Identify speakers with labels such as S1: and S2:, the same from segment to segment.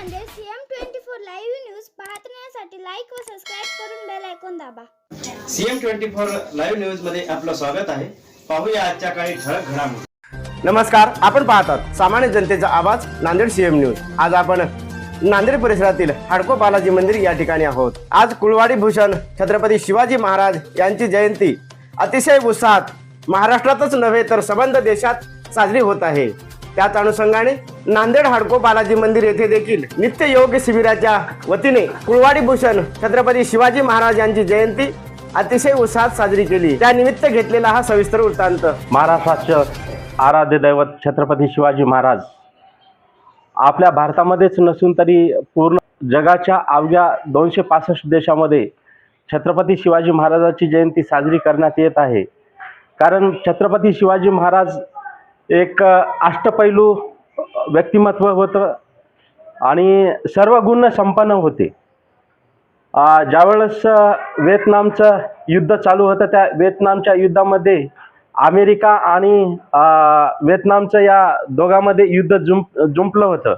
S1: CM twenty four live news पाहण्यासाठी like व subscribe करून बेल ऐकून दाबा.
S2: सीएम ट्वेंटी फोर लाईव्ह न्यूजमध्ये आपलं स्वागत आहे. पाहूया आजच्या काही ठळक घडामोडी.
S3: नमस्कार आपण पाहतात सामान्य जनतेचा आवाज नांदेड सीएम न्यूज आज आपण नांदेड परिसरातील हाडको बालाजी मंदिर या ठिकाणी आहोत. आज कुळवाडी भूषण छत्रपती शिवाजी महाराज यांची जयंती. अतिशय उत्साहात महाराष्ट्रातच नव्हे तर संबंध देशात साजरी होत आहे. त्याच अनुषंगाने नांदेड हाडको बालाजी मंदिर येथे देखील नित्य योग शिबिराच्या वतीने कुळवाडी भूषण छत्रपती शिवाजी महाराज यांची जयंती अतिशय उत्साहात साजरी केली. त्यानिमित्त घेतलेला हा सविस्तर वृत्तांत.
S4: महाराष्ट्राचे आराध्य दैवत छत्रपती शिवाजी महाराज. आपल्या भारतामध्येच नसून तरी पूर्ण जगाच्या अवघ्या दोनशे पासष्ट देशामध्ये छत्रपती शिवाजी महाराजाची जयंती साजरी करण्यात येत आहे. कारण छत्रपती शिवाजी महाराज एक अष्टपैलू व्यक्तिमत्व होतं आणि सर्व गुण संपन्न होते. ज्यावेळेस व्हिएतनामचं युद्ध चालू होतं त्या व्हिएतनामच्या युद्धामध्ये अमेरिका आणि व्हिएतनामचं या दोघांमध्ये युद्ध जुंप जुंपलं होतं.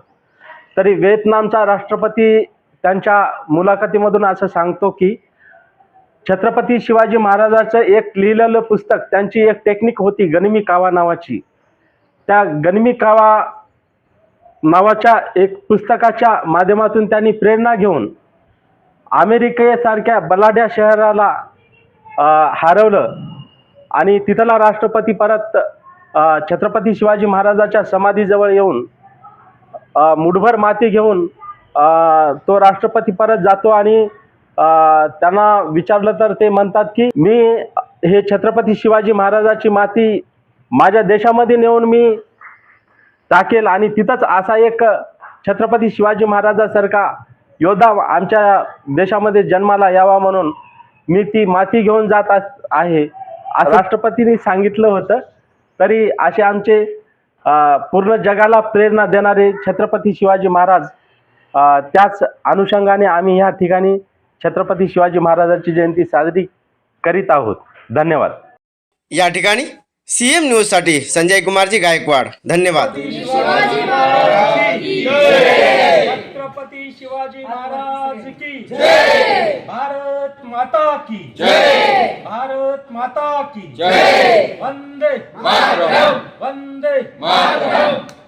S4: तरी व्हिएतनामचा राष्ट्रपती त्यांच्या मुलाखतीमधून असं सांगतो की छत्रपती शिवाजी महाराजाचं एक लिहिलेलं पुस्तक त्यांची एक टेक्निक होती गनिमी कावा नावाची. त्या गनिमी कावा नावाच्या एक पुस्तकाच्या माध्यमातून त्यांनी प्रेरणा घेऊन अमेरिकेसारख्या बलाढ्या शहराला हरवलं. आणि तिथला राष्ट्रपती परत छत्रपती शिवाजी महाराजाच्या समाधीजवळ येऊन मुठभर माती घेऊन तो राष्ट्रपती परत जातो आणि त्यांना विचारलं तर ते म्हणतात की मी हे छत्रपती शिवाजी महाराजाची माती माझ्या देशामध्ये नेऊन मी टाकेल आणि तिथंच असा एक छत्रपती शिवाजी महाराजासारखा योद्धा आमच्या देशामध्ये जन्माला यावा म्हणून मी ती माती घेऊन जात अस- आहे. असं राष्ट्रपतींनी सांगितलं होतं तरी असे आमचे पूर्ण जगाला प्रेरणा देणारे छत्रपती शिवाजी महाराज त्याच अनुषंगाने आम्ही ह्या ठिकाणी छत्रपती शिवाजी महाराजांची जयंती साजरी करीत आहोत. धन्यवाद.
S3: या ठिकाणी सीएम न्यूजसाठी संजय कुमारजी गायकवाड. धन्यवाद.
S5: छत्रपती शिवाजी महाराज की जय. भारत माता की जय. भारत माता की जय. वंदे मातरम. वंदे मातरम.